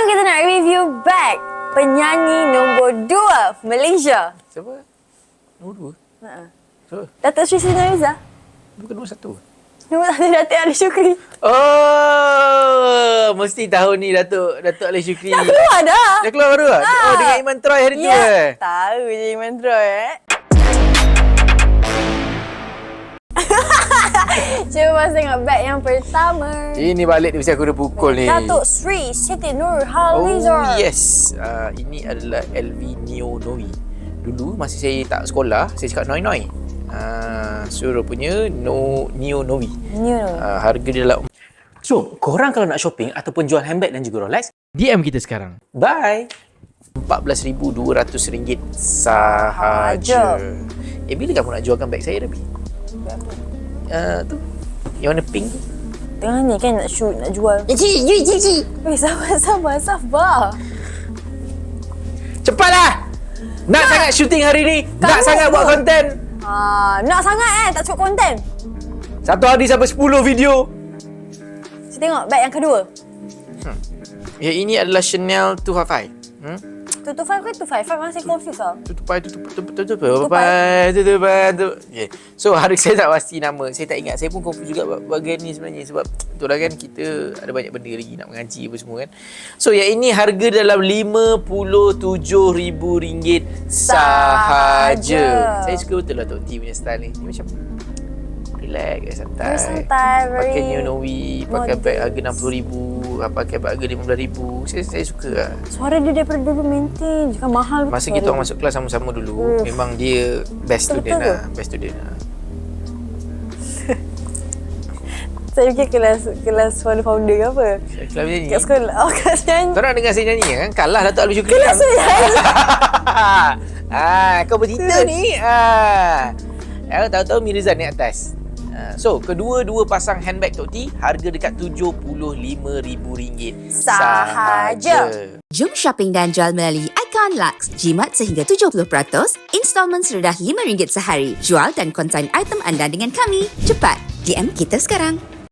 Sekarang kita nak review bag penyanyi nombor 2 Malaysia. Siapa? Nombor dua? Ha. Siapa? Datuk Sri Siti Nurhaliza. Bukan nombor satu? Nombor satu Datuk Ali Syukri. Oh, mesti tahun ni Datuk Datuk Ali Syukri. Dah keluar dah. Dah keluar baru ah? Oh, dengan Iman Troy hari tu Ya, eh. tahu je Iman Troy eh. Cuba tengok bag yang pertama. Ini balik dia mesti aku dah pukul ni. Datuk Sri Siti Nurhaliza. Oh yes, uh, ini adalah LV Neo Noe. Dulu masa saya tak sekolah, saya cakap Noi Noi. Uh, suruh punya no, Neo Noe. New. Uh, harga dia dalam So, korang kalau nak shopping ataupun jual handbag dan juga Rolex, DM kita sekarang. Bye. RM14,200 sahaja. Sahaja. Eh, bila kamu nak jualkan beg saya, Rabi? Uh, tu. Yang warna pink tu. Tengah ni kan nak shoot, nak jual. Cici, cici, cici. Eh, sabar, sabar, sabar. Cepatlah! Nak sangat syuting hari ni. Nak Kamu sangat buat konten. Ah, nak sangat eh, tak cukup konten. Satu hari sampai 10 video. Saya tengok bag yang kedua. Ya, ini adalah Chanel 255. Hmm? 225 ke 255? Masih confused. Tutupai, tutup, tutup, tutup, tutupai, tutupai, tutup. Okay. So, hari saya tak pasti nama. Saya tak ingat. Saya pun confused juga bahagian ni sebenarnya. Sebab betul lah kan, kita ada banyak benda lagi nak mengaji apa semua kan. So, yang ini harga dalam RM57,000 sahaja. Sahaja. Saya suka betul lah Tok T punya style ni. Dia macam relax, santai. Very santai, very Pakai New Noe, pakai bag harga RM60,000, pakai bag harga RM15,000. Saya, saya suka lah. Suara dia daripada dulu maintain je kan mahal betul Masa kita orang masuk kelas sama-sama dulu, Uff. memang dia best Betul-betul student lah. Best student lah. Saya fikir kelas kelas founder founder ke apa? Kelas nyanyi. Kat sekolah. Oh, kelas nyanyi. Kau nak dengar saya nyanyi kan? Kalah Datuk Alwi Syukri. Kelas nyanyi. ah, kau bercerita ni. Ah. Aku tahu-tahu Mirzan ni atas. Ah, So, kedua-dua pasang handbag Tok T harga dekat RM75,000 Sahaja. Jom shopping dan jual melalui Icon Lux. Jimat sehingga 70%, installment serendah RM5 sehari. Jual dan konsign item anda dengan kami. Cepat, DM kita sekarang.